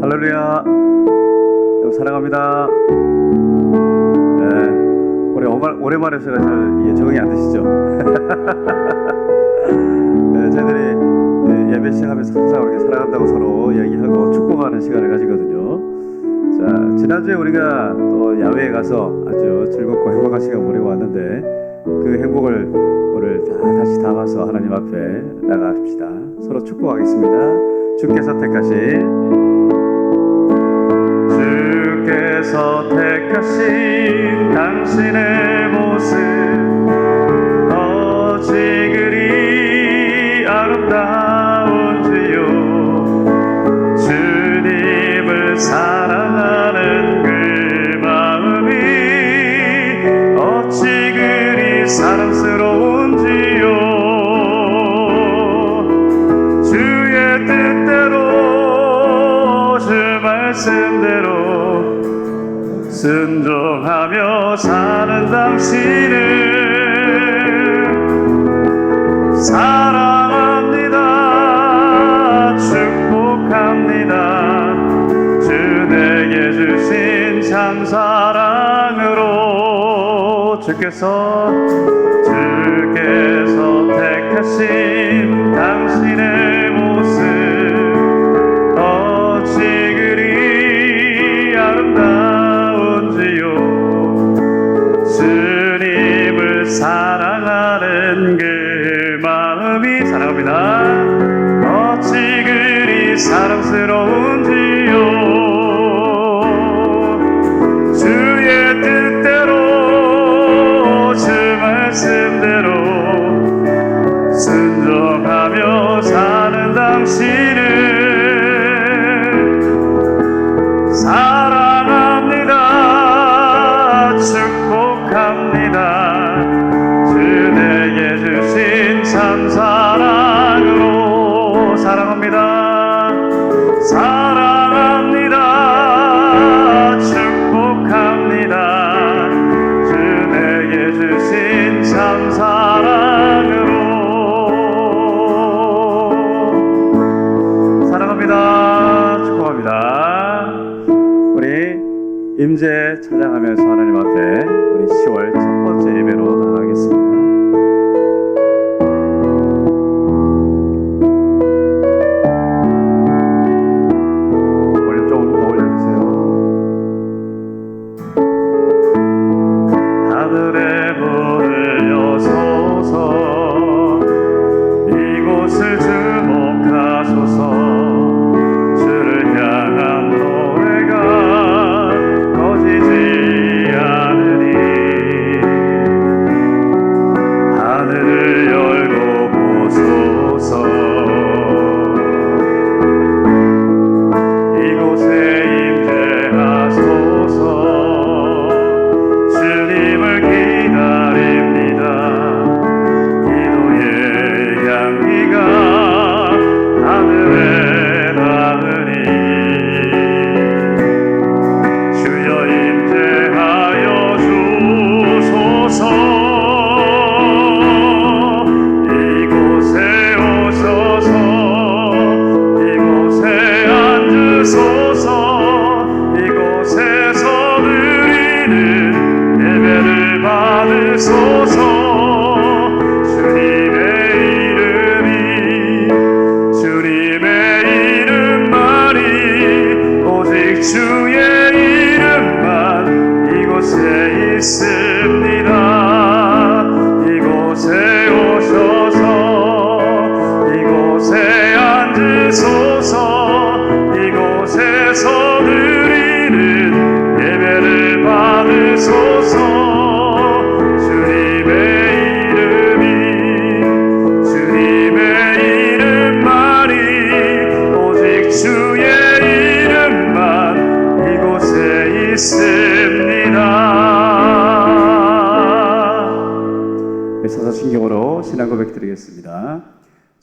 할렐루야. 여러분 사랑합니다. 네, 오래 오랜만에 제가 잘 이게 적응이 안 되시죠? 네, 저희들이 네, 예배 시작하면서 항상 우리가 사랑한다고 서로 이야기하고 축복하는 시간을 가지거든요. 자, 지난주에 우리가 또 야외에 가서 아주 즐겁고 행복한 시간 보내고 왔는데 그 행복을 오늘 다 다시 담아서 하나님 앞에 나가십시다. 서로 축복하겠습니다. 주께서 택하신 주께서 택하신 당신의 모습 순종하며 사는 당신을 사랑합니다. 축복합니다. 주 내게 주신 참 사랑으로 주께서 주께서 택하신 사랑합니다. 어찌 그리 사랑스러운지 축복합니다 우리 임재 찬양하면서 하나님 앞에 우리 10월 첫 번째 예배로 나가겠습니다. 이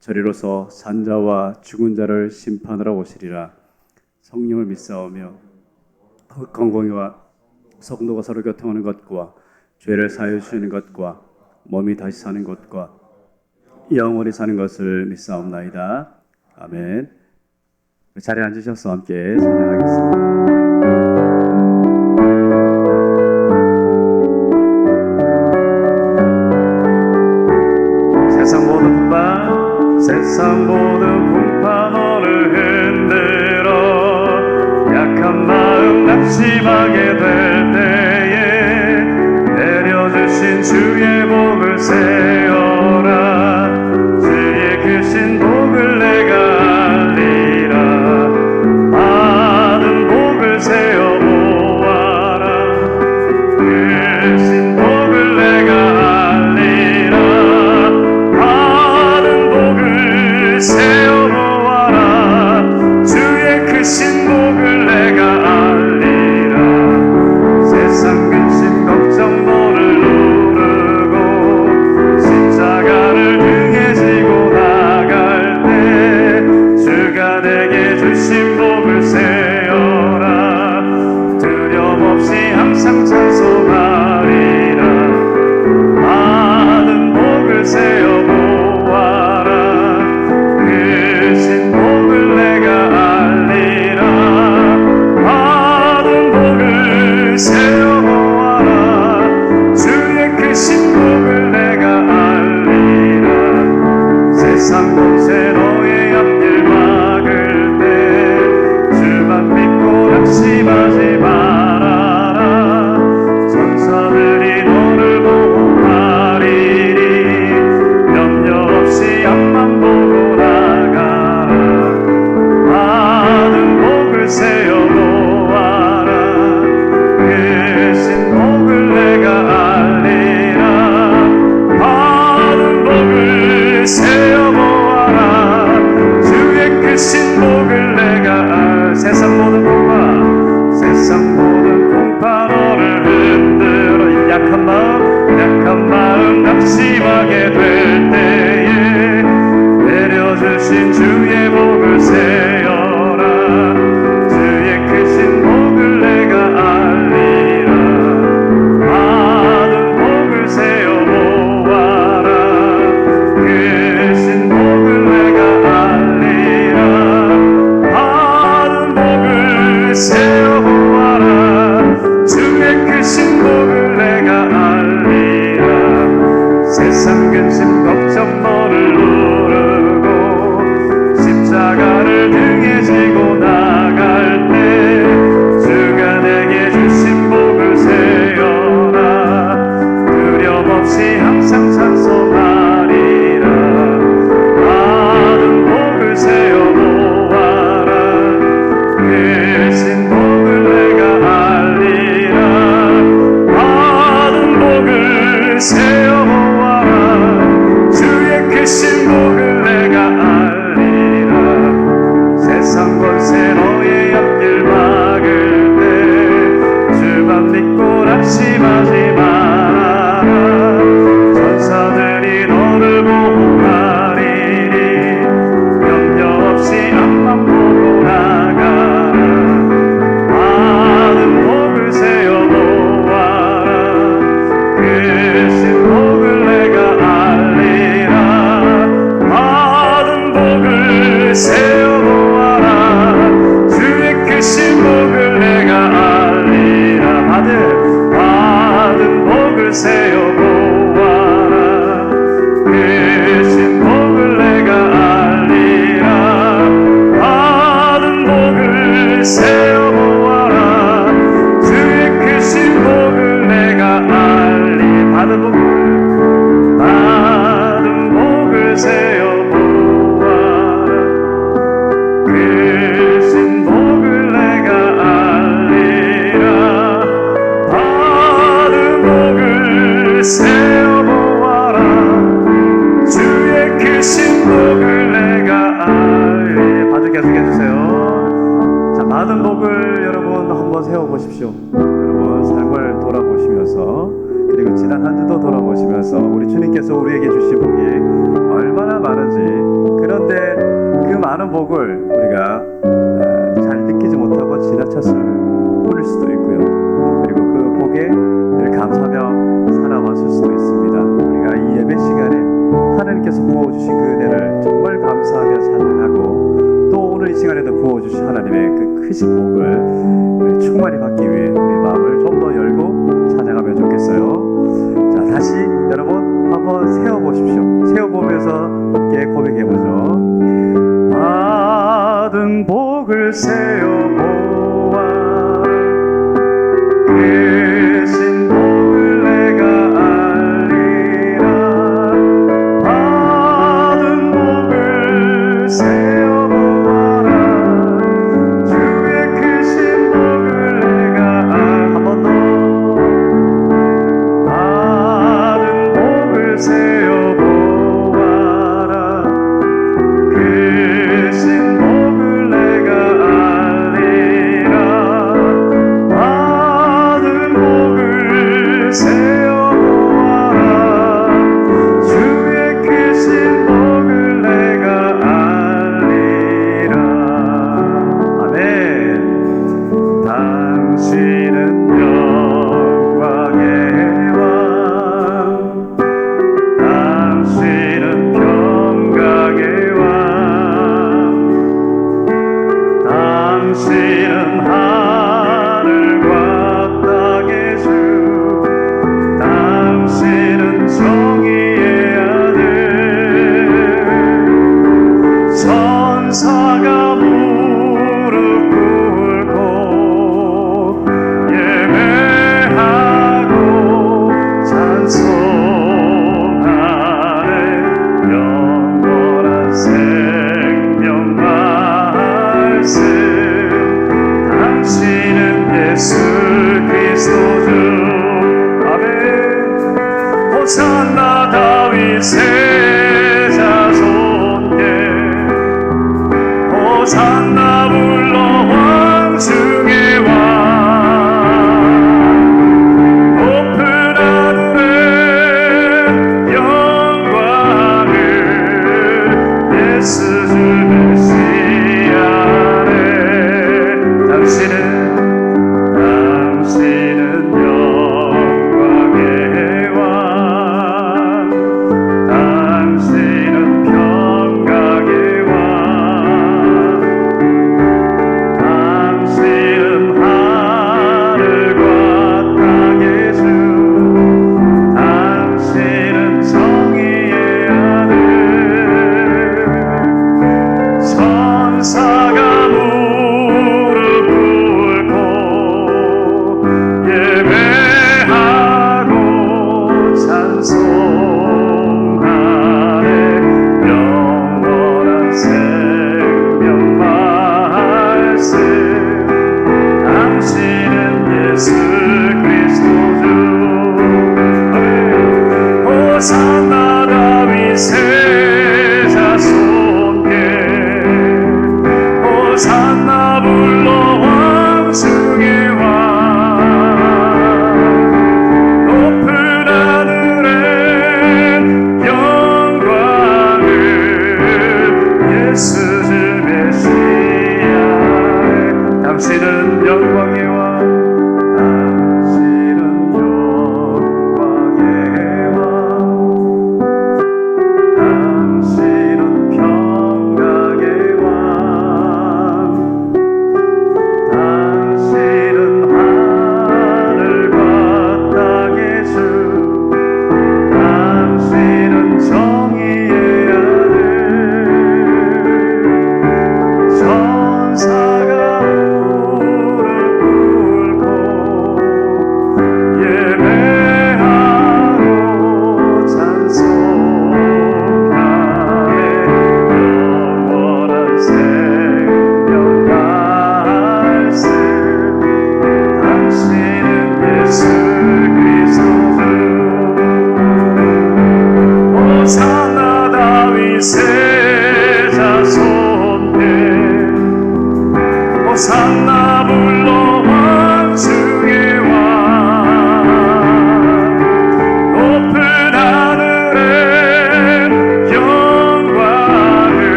저리로서 산자와 죽은 자를 심판하러 오시리라. 성령을 믿사오며 건공이와 성도가 서로 교통하는 것과 죄를 사여 주시는 것과 몸이 다시 사는 것과 영원히 사는 것을 믿사옵나이다. 아멘. 자리에 앉으셔서 함께 찬양하겠습니다. 모든 풍파 너를 흔들어 약한 마음 낙심하게 될 때에 내려주신 주의 복을 세 이루어지게 될 때. 계속해 주세요. 자, 많은 복을 여러분 한번 세워 보십시오. 여러분 삶을 돌아보시면서 그리고 지난 한 주도 돌아보시면서 우리 주님께서 우리에게 주신 복이 얼마나 많은지 그런데 그 많은 복을 우리가 어, 잘 느끼지 못하고 지나쳤을 뿐일 수도 있고요. 그리고 그 복에 늘 감사하며 살아왔을 수도 있습니다. 우리가 이 예배 시간에 하나님께서 부어주신 그 시간에도 부어주신 하나님의 그 크신 복을 충만히 받기 위해 우리 마음을 좀 더 열고 찬양하면 좋겠어요. 자 다시 여러분 한번 세워보십시오. 세워보면서 함께 고백해보죠. 받은 복을 세어보 호 세상 나.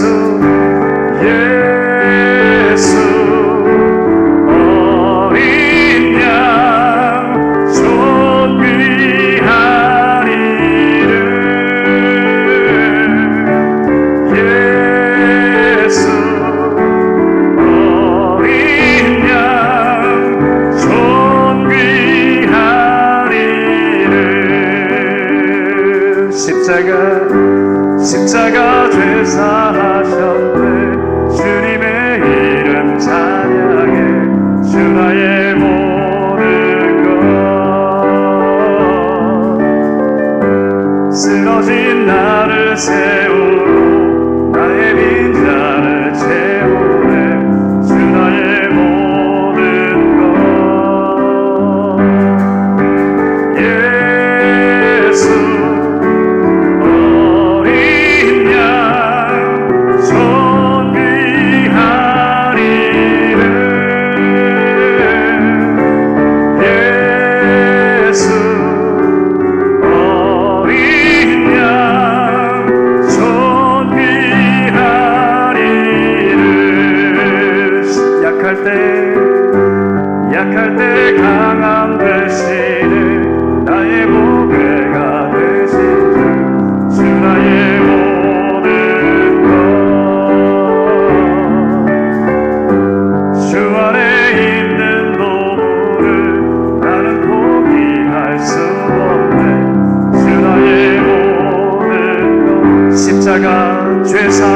so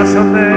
সাথে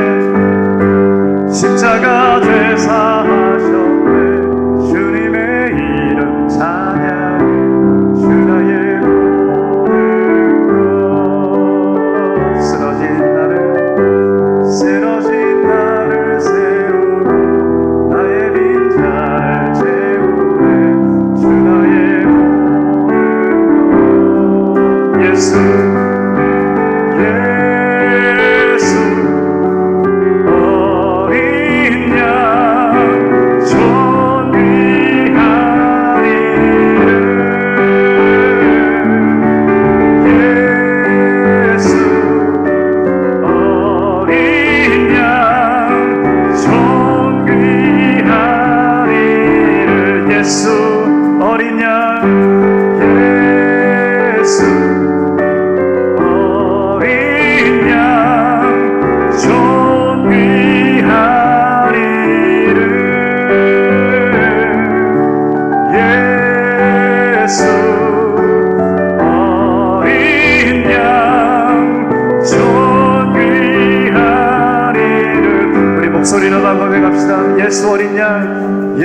예수 어린 양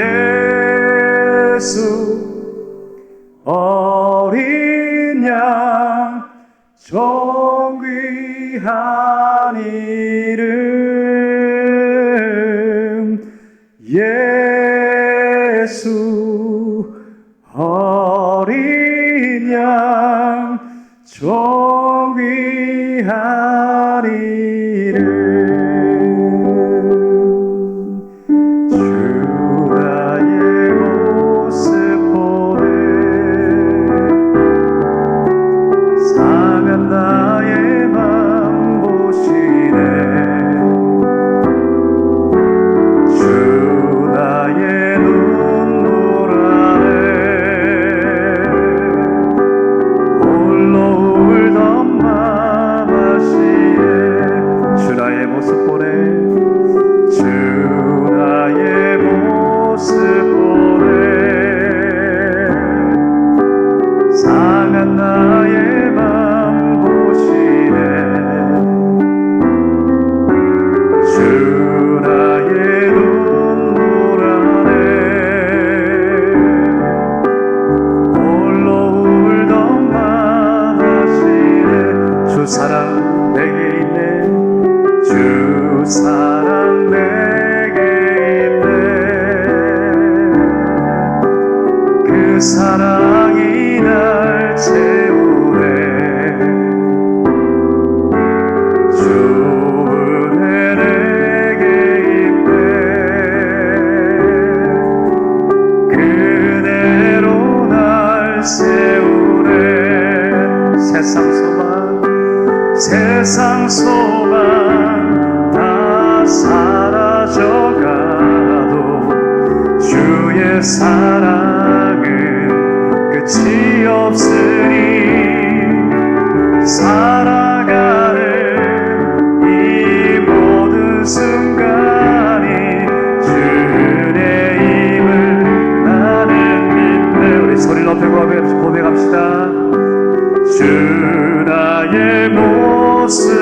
예수 어린 양 정귀한 이름 예수 어린 양 정... 세상 소망 다 사라져가도 주의 사랑은 끝이 없으니 살아가는 이 모든 순간이 주의 힘을 나는 믿네. 우리 소리 높여 고백- 고백합시다. 주 모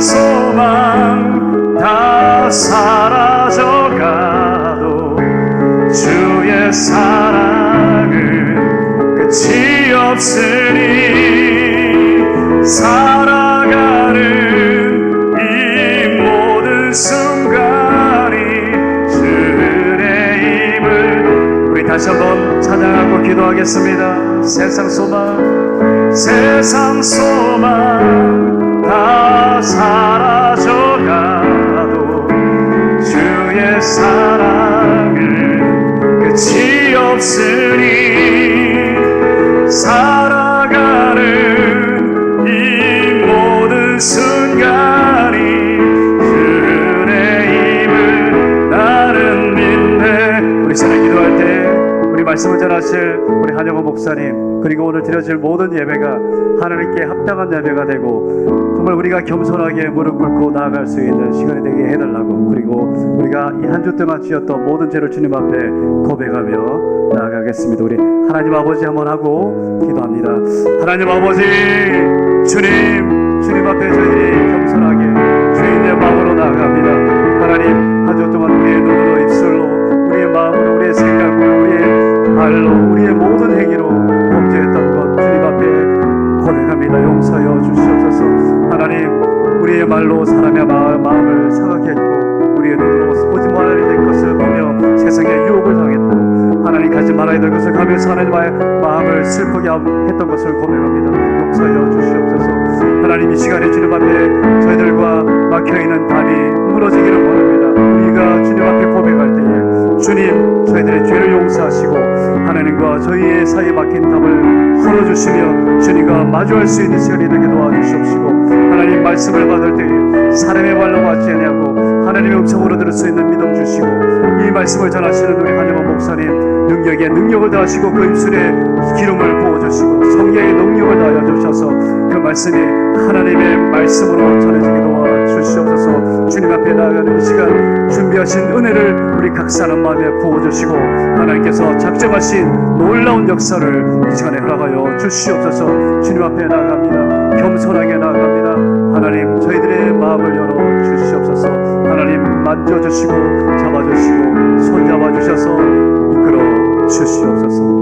소망 다 사라져가도 주의 사랑은 끝이 없으니 살아가는 이 모든 순간이 주의 힘을 우리 다시 한번 찬양하고 기도하겠습니다. 세상 소망 세상 소망. 다 사라져가도 주의 사랑은 끝이 없으니 살아가는 이 모든 순간이 주의 힘을 나는 믿네. 우리 사랑 기도할 때 우리 말씀을 전하실 우리 한영호 목사님 그리고 오늘 드려질 모든 예배가 하나님께 합당한 예배가 되고 정말 우리가 겸손하게 무릎 꿇고 나아갈 수 있는 시간이 되게 해달라고. 그리고 우리가 이 한 주 동안 지었던 모든 죄를 주님 앞에 고백하며 나아가겠습니다. 우리 하나님 아버지 한번 하고 기도합니다. 하나님 아버지 주님 주님 앞에 저희들이 겸손하게 주인의 마음으로 나아갑니다. 하나님 한 주 동안 우리의 눈으로 입술로 우리의 마음으로 우리의 생각으로 우리의 발로 우리의 모든 행위 고백합니다 용서하여 주시옵소서. 하나님 우리의 말로 사람의 마음, 마음을 상하게 했고 우리의 눈으로 보지 말아야 될 것을 보며 세상의 유혹을 당했고 하나님 가지 말아야 될 것을 가면서 하나님의 마음을 슬프게 했던 것을 고백합니다. 용서하여 주시옵소서. 하나님 이 시간에 주님 앞에 저희들과 막혀있는 담이 무너지기를 원합니다. 우리가 주님 앞에 고백할 때에 주님 저희들의 죄를 용서하시고 하나님과 저희의 사이에 막힌 담을 풀어주시며 주님과 마주할 수 있는 시간이 되게 도와주시옵시고 하나님 말씀을 받을 때에 사람의 말로 받지 아니하고 하나님의 음성으로 들을 수 있는 믿음 주시고 이 말씀을 전하시는 우리 한영원 목사님 능력에 능력을 더하시고 그 입술에 기름을 부어주시고 성령의 능력을 더하여 주셔서 그 말씀이 하나님의 말씀으로 전해지게 도와 주시옵소서. 주님 앞에 나아가는 이 시간 준비하신 은혜를 우리 각 사람 마음에 부어주시고 하나님께서 작정하 신 놀라운 역사를 이 시간에 허락하여 주시옵소서. 주님 앞에 나아갑니다. 겸손하게 나아갑니다. 하나님 저희들의 마음을 열어 주시옵소서. 하나님 만져주시고 잡아주시고 손잡아 주셔서 이끌어 주시옵소서